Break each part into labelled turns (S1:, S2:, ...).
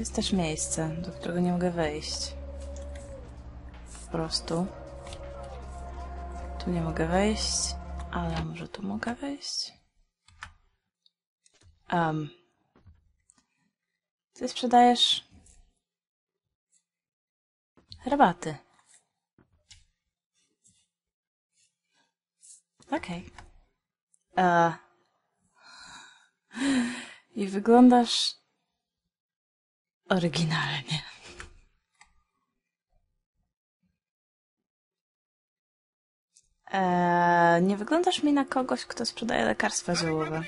S1: jest też miejsce, do którego nie mogę wejść. Po prostu. Tu nie mogę wejść, ale może tu mogę wejść? Um. Ty sprzedajesz herbaty. Okej. E, I wyglądasz oryginalnie. E, nie wyglądasz mi na kogoś, kto sprzedaje lekarstwa ziołowe.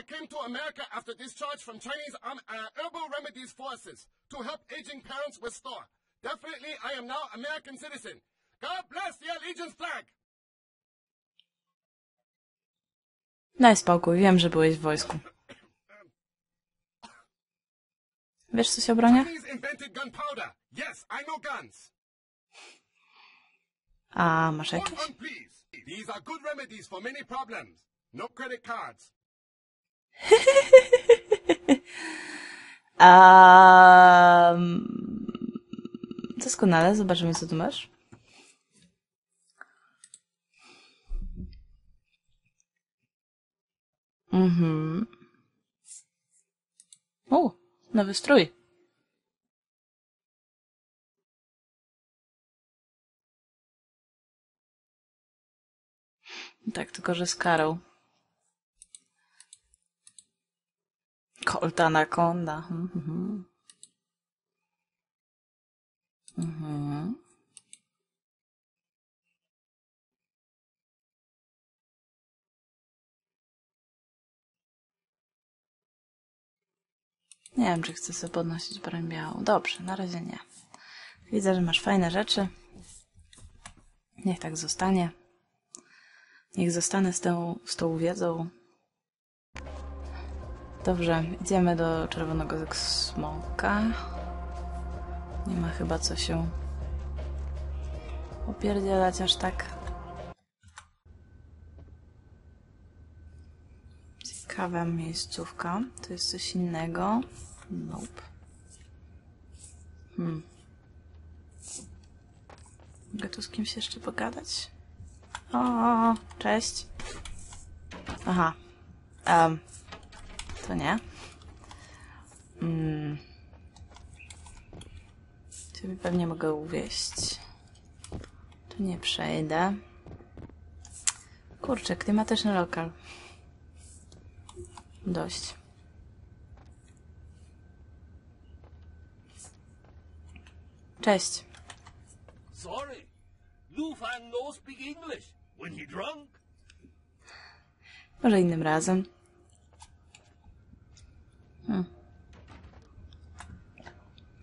S2: I came to America after discharge from Chinese um, uh, Herbal Remedies forces to help aging parents restore. Definitely, I am now American citizen. God bless the Allegiance flag.
S1: Daj spokój, wiem, że byłeś w wojsku. Wiesz coś o broniach? A masz jakieś? Um, doskonale, zobaczymy co tu masz. Mhm. Nowy strój. Tak, tylko że z karą. Colt Anaconda. Mhm. Mhm. Nie wiem, czy chcę sobie podnosić broń białą. Dobrze, na razie nie. Widzę, że masz fajne rzeczy. Niech tak zostanie. Niech zostanę z tą, z tą wiedzą. Dobrze, idziemy do czerwonego smoka. Nie ma chyba co się opierdzielać aż tak. Ciekawa miejscówka. To jest coś innego. Nope. Hmm. Mogę tu z kimś jeszcze pogadać? O, cześć. Aha. Um, to nie. Mm. Ciebie pewnie mogę uwieść. Tu nie przejdę. Kurczę, klimatyczny lokal. Dość. Cześć.
S3: Sorry. No speak English. When he drunk?
S1: Może innym razem. Hmm.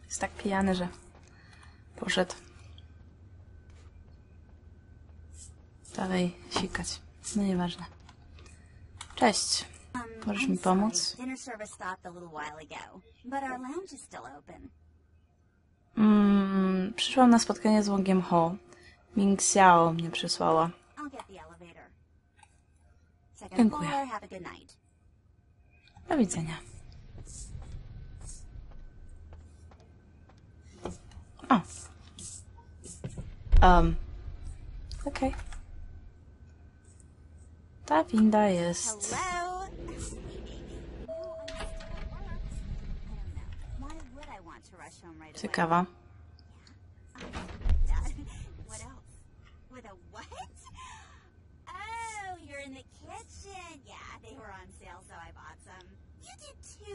S1: Jest tak pijany, że poszedł. Dalej sikać. No nieważne. Cześć. Możesz mi pomóc?
S4: Dinner service stopped a little while ago, but our lounge is still open.
S1: Mm, przyszłam na spotkanie z Wongiem Ho. Ming Xiao mnie przysłała. Dziękuję. Do widzenia. O. Um. Okej. Ta winda jest...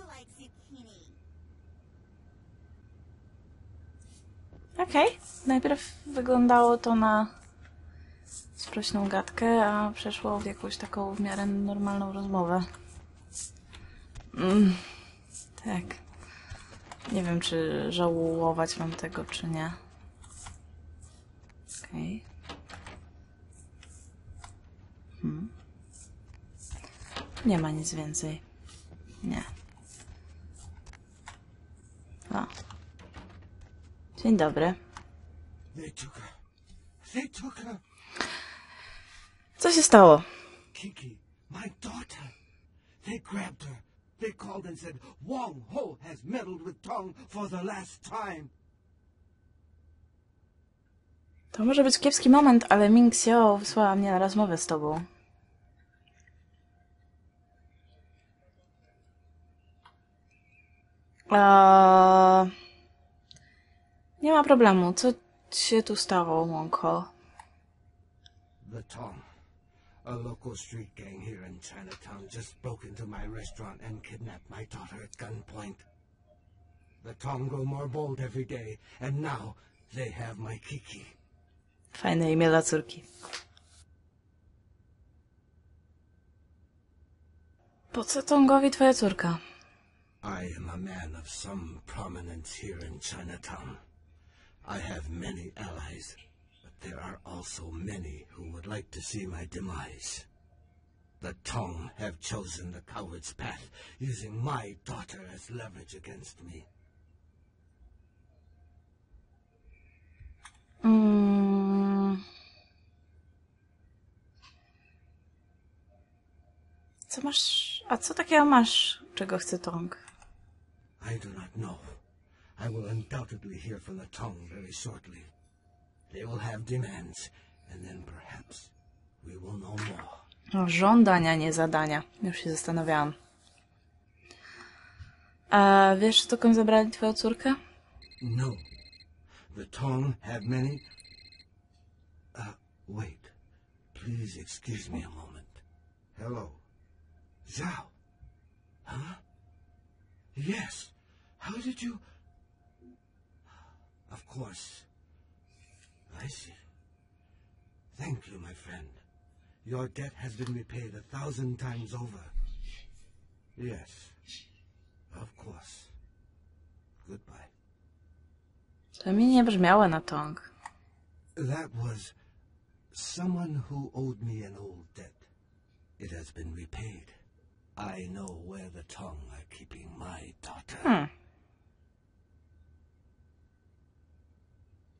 S4: like zucchini.
S1: Okej. Najpierw wyglądało to na sprośną gadkę, a przeszło w jakąś taką w miarę normalną rozmowę. Mm, tak. Nie wiem, czy żałować mam tego, czy nie. Okej. Hmm. Nie ma nic więcej. Nie. O. Dzień dobry. Co się stało?
S3: Kiki, my daughter. They grabbed her.
S5: They called and said Wong Ho has meddled with Tong for the last time.
S1: To może być kiepski moment, ale Ming Xiao wysłała mnie na rozmowę z tobą. Eee... Nie ma problemu. Co się tu stało, Wonko?
S5: The Tong, a local street gang here in Chinatown, just broke into my restaurant and kidnapped my daughter at gunpoint. The Tong grow more bold every day, and now they have my Kiki.
S1: Fajne imię dla córki. Po co Tongowi twoja córka?
S5: I am a man of some prominence here in Chinatown. I have many allies, but there are also many who would like to see my demise. The Tong have chosen the coward's path, using my daughter as leverage against me.
S1: Mm. Co masz... A co takiego masz, czego chce Tong?
S5: I do not know. I will undoubtedly hear from the Tong very shortly. They will have demands, and then perhaps we will know more.
S1: No, żądania, nie zadania. Już się zastanawiałam. A wiesz, dokąd zabrali twoją córkę?
S5: No. The Tong have many. Uh, wait. Please excuse me a moment. Hello. Zhao. Huh? Yes. How did you. Of course. I see. Thank you, my friend. Your debt has been repaid a thousand times over. Yes. Of course. Goodbye.
S1: To mi nie brzmiało na Tong.
S5: That was someone who owed me an old debt. It has been repaid. I know where the Tong are keeping my daughter.
S1: Hmm.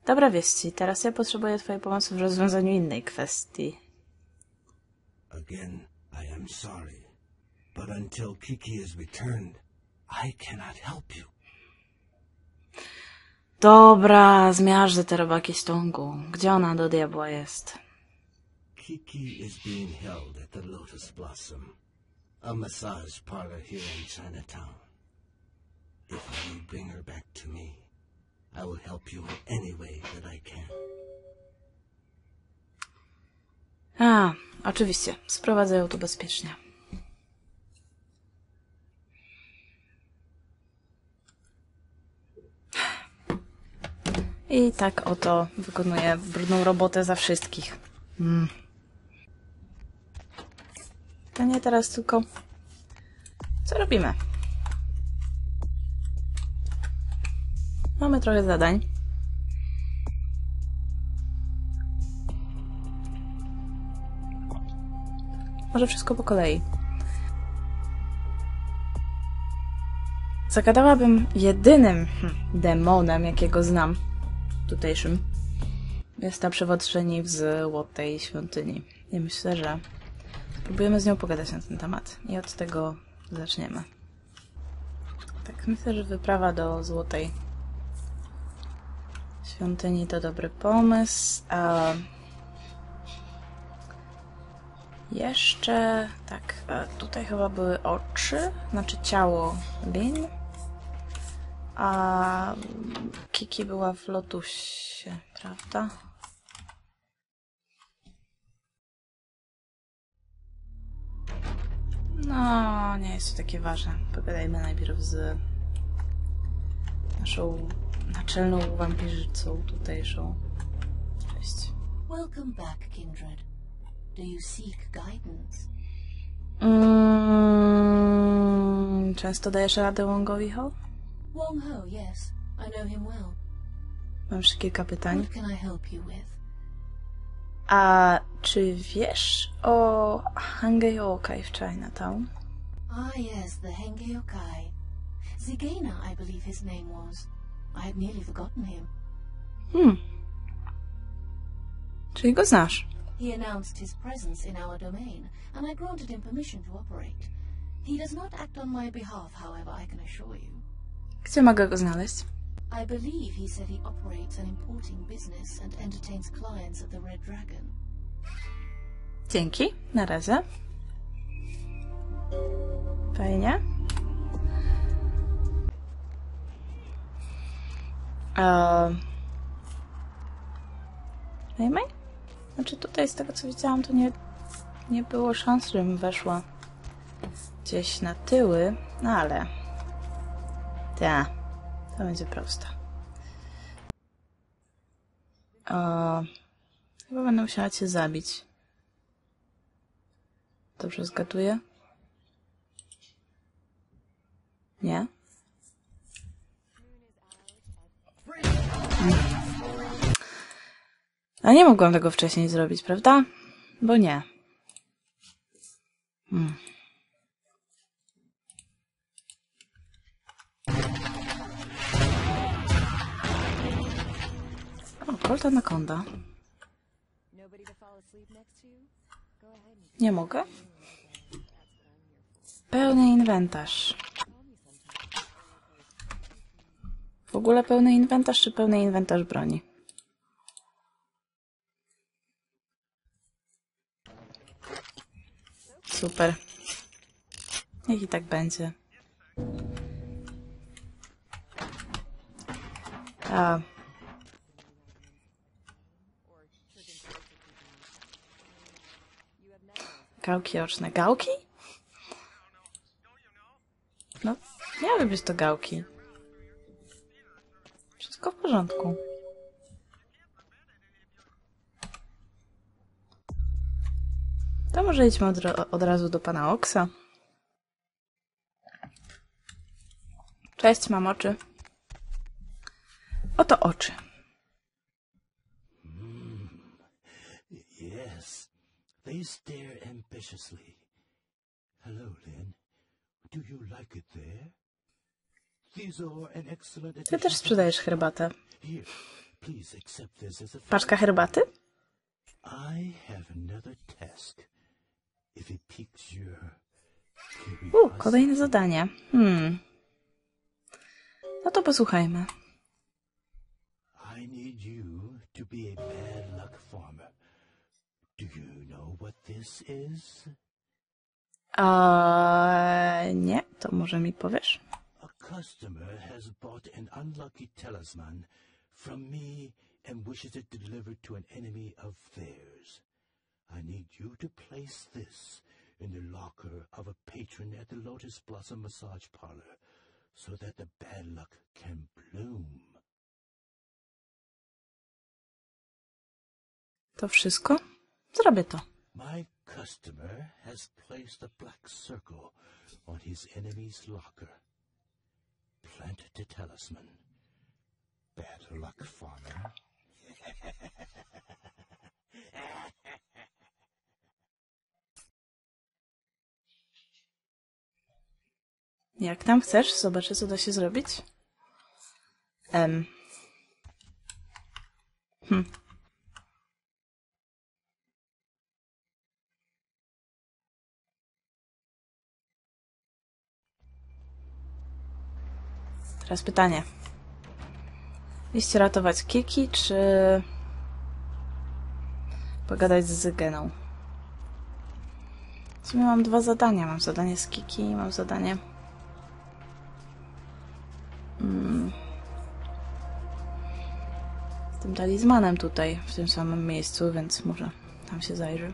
S1: Dobra wieści. Teraz ja potrzebuję twojej pomocy w rozwiązaniu innej kwestii.
S5: Again, I am sorry. But until Kiki is returned, I cannot help you.
S1: Dobra, zmiażdżę te robaki z Tongu. Gdzie ona do diabła jest?
S5: Kiki is being held at the Lotus Blossom, a massage parlor here in Chinatown. If you bring her back to me, I will help you in any way that I can.
S1: A, oczywiście. Sprowadzę ją tu bezpiecznie. I tak oto wykonuję brudną robotę za wszystkich. Mm. Pytanie teraz tylko, co robimy? Mamy trochę zadań. Może wszystko po kolei. Zagadałabym jedynym hm, demonem, jakiego znam tutejszym. Jest ta przewodczyni w Złotej Świątyni. I myślę, że spróbujemy z nią pogadać na ten temat. I od tego zaczniemy. Tak, myślę, że wyprawa do Złotej Świątyni to dobry pomysł. A jeszcze, tak, tutaj chyba były oczy, znaczy ciało Lin. A Kiki była w lotusie, prawda? No, nie jest to takie ważne. Pogadajmy najpierw z naszą naczelną wampirzycą tutejszą. Cześć.
S6: Welcome back, Kindred. Do you seek guidance?
S1: Mm, często dajesz radę Wongowi Ho?
S6: Wong Ho, yes. I know him well.
S1: Mam jeszcze kilka pytań.
S6: What can I help you with?
S1: A czy wiesz o Hangeyokai w Chinatown?
S6: Ah, yes, the Henge Yokai. Zigena, I believe his name was. I had nearly forgotten him.
S1: Hmm. Czyli go znasz.
S6: He announced his presence in our domain, and I granted him permission to operate. He does not act on my behalf, however, I can assure you.
S1: Gdzie mogę go znaleźć?
S6: I believe he said he operates an importing business and entertains clients at the Red Dragon.
S1: Dzięki, na razie. Fajnie. Eee... Najmniej? Znaczy tutaj z tego co widziałam to nie, nie było szans, żebym weszła gdzieś na tyły, no ale... Ta, to będzie proste. Eee... Chyba będę musiała cię zabić. Dobrze zgaduję? Nie? A nie mogłam tego wcześniej zrobić, prawda? Bo nie. Hmm. O, Colt Anaconda. Nie mogę? Pełny inwentarz. W ogóle pełny inwentarz czy pełny inwentarz broni? Super. Niech i tak będzie. A. Gałki oczne. Gałki? No, miały być to gałki. Wszystko w porządku. To może idźmy od, od razu do pana Oksa. Cześć, mam oczy. Oto oczy.
S7: Yes, they stare ambitiously. Hello, Lynn. Do you like it there?
S1: Ty też sprzedajesz herbatę. Paczka herbaty? U, kolejne zadanie. Hmm. No to posłuchajmy.
S7: A
S1: nie, to może mi powiesz?
S7: Customer has bought an unlucky talisman from me and wishes it delivered to an enemy of theirs. I need you to place this in the locker of a patron at the Lotus Blossom Massage Parlor so that the bad luck can bloom.
S1: To wszystko? Zrobię to.
S7: My customer has placed a black circle on his enemy's locker. Plant the talisman. Bad luck.
S1: Jak tam chcesz? Zobaczę, co da się zrobić. Hm. Teraz pytanie. Iść ratować Kiki, czy pogadać z Zygeną? W sumie mam dwa zadania. Mam zadanie z Kiki i mam zadanie z tym talizmanem tutaj, w tym samym miejscu, więc może tam się zajrzy.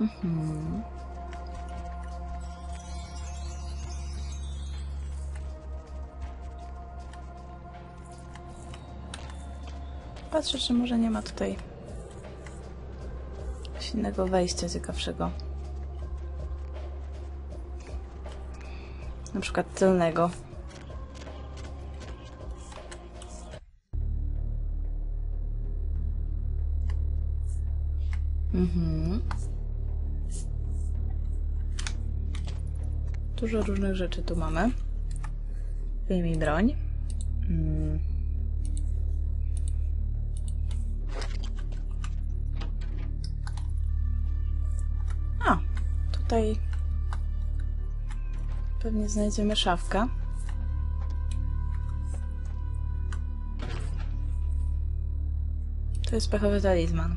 S1: Mhm. Patrzę, czy może nie ma tutaj innego wejścia ciekawszego. Na przykład tylnego. Mhm. Dużo różnych rzeczy tu mamy. Wyjmij broń. Hmm. A, tutaj pewnie znajdziemy szafkę. To jest pechowy talizman.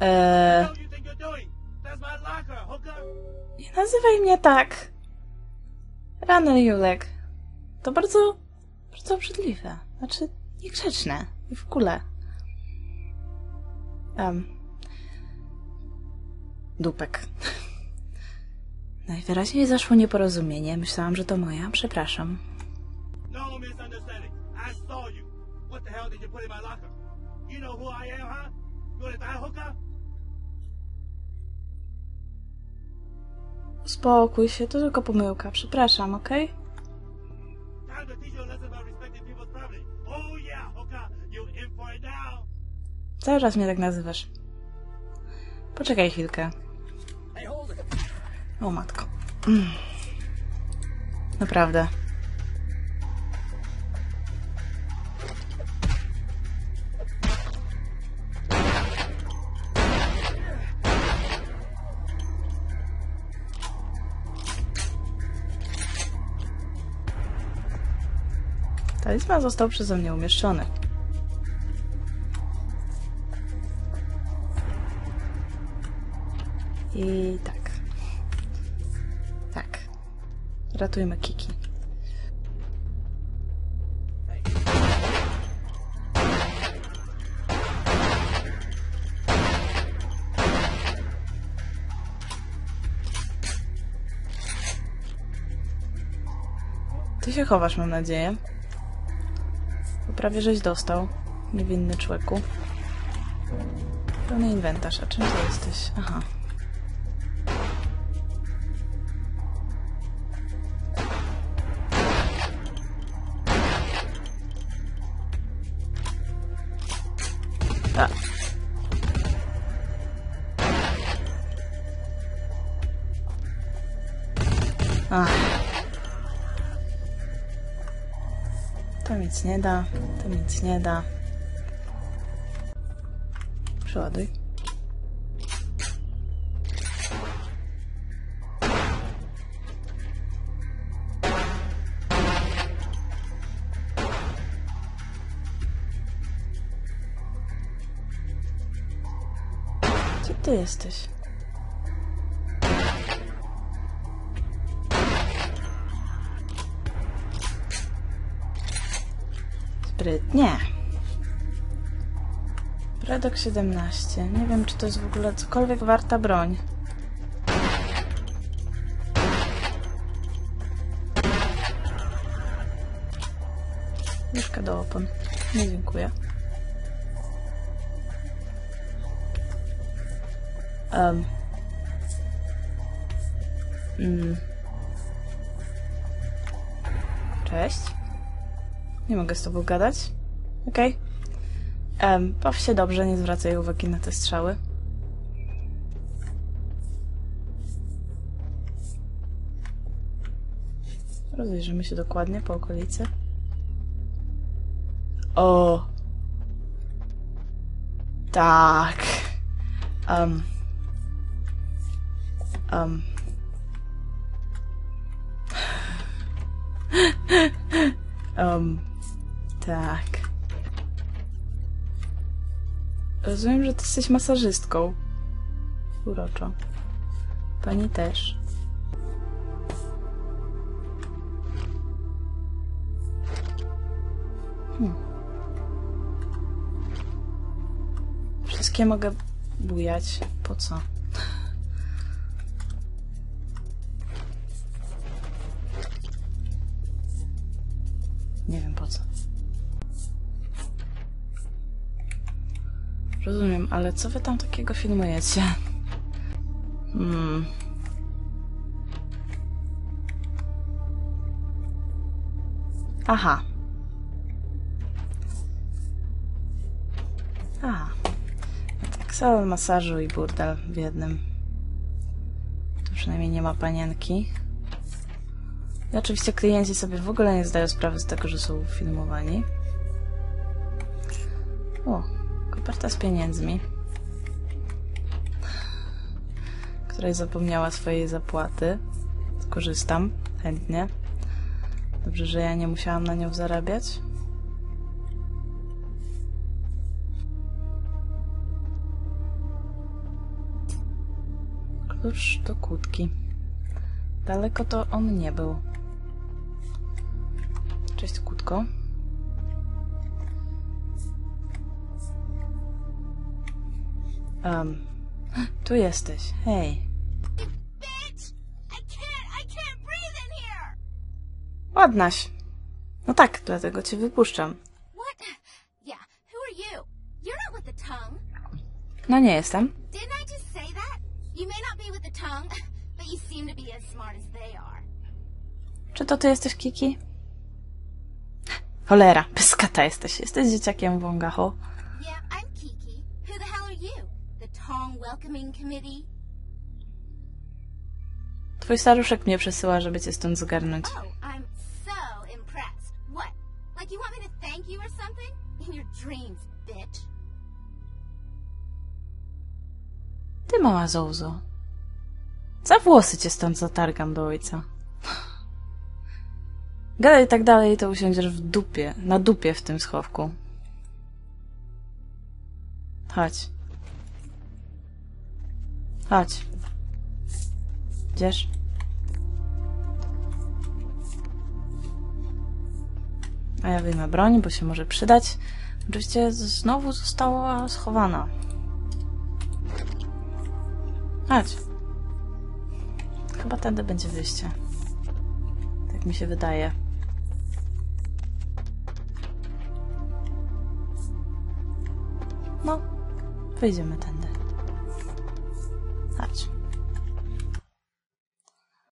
S1: Eee nie nazywaj mnie tak! Rany Julek. To bardzo, bardzo obrzydliwe. Znaczy, niegrzeczne. I w ogóle. Um. Dupek. Najwyraźniej zaszło nieporozumienie. Myślałam, że to moja. Przepraszam.
S3: No misunderstanding. I saw you. What the hell did you put in my locker? You know who I am, huh? You wanna die, hooker?
S1: Spokój się, to tylko pomyłka. Przepraszam, okej? Cały czas mnie tak nazywasz. Poczekaj chwilkę. O matko. Mm. Naprawdę. Talizman został przeze mnie umieszczony. I tak. Tak. Ratujmy Kiki. Ty się chowasz, mam nadzieję. Prawie żeś dostał. Niewinny człeku. Pełny inwentarz. A czym ty jesteś? Aha. A. Ach. Nic nie da, to nic nie da. Przeładuj. Gdzie ty jesteś? Sprytnie. Predok 17. Nie wiem, czy to jest w ogóle cokolwiek warta broń. Nóżka do opon. Nie dziękuję. Um. Mm. Cześć. Nie mogę z tobą gadać. Okej. Okay. baw się dobrze, nie zwracaj uwagi na te strzały. Rozejrzymy się dokładnie po okolicy. O! Tak. Um. Um. um. Tak. Rozumiem, że ty jesteś masażystką. Uroczo. Pani też. Hmm. Wszystkie mogę bujać. Po co? Nie wiem po co. Rozumiem, ale co wy tam takiego filmujecie? Hmm. Aha. Aha. Tak, salon masażu i burdel w jednym. Tu przynajmniej nie ma panienki. I oczywiście klienci sobie w ogóle nie zdają sprawy z tego, że są filmowani. koperta z pieniędzmi, której zapomniała swojej zapłaty. Skorzystam chętnie. Dobrze, że ja nie musiałam na nią zarabiać. Klucz do kłódki. Daleko to on nie był. Cześć, kłódko. Um, tu jesteś. Hej. Ładnaś. No tak, dlatego cię wypuszczam. No nie jestem. Czy to ty jesteś Kiki? Cholera, pyskata jesteś. Jesteś dzieciakiem Wongaho.
S4: Welcoming Committee?
S1: Twój staruszek mnie przesyła, żeby cię stąd zgarnąć.
S4: Oh, I'm so impressed. What? Like you want me to thank you or something? In your dreams, bitch.
S1: Ty mała zołzo. Za włosy cię stąd zatargam do ojca. Gadaj tak dalej, to usiądziesz w dupie, na dupie w tym schowku. Chodź. Chodź. Idziesz? A ja wyjmę broń, bo się może przydać. Oczywiście znowu została schowana. Chodź. Chyba tędy będzie wyjście. Tak mi się wydaje. No, wyjdziemy tędy. much.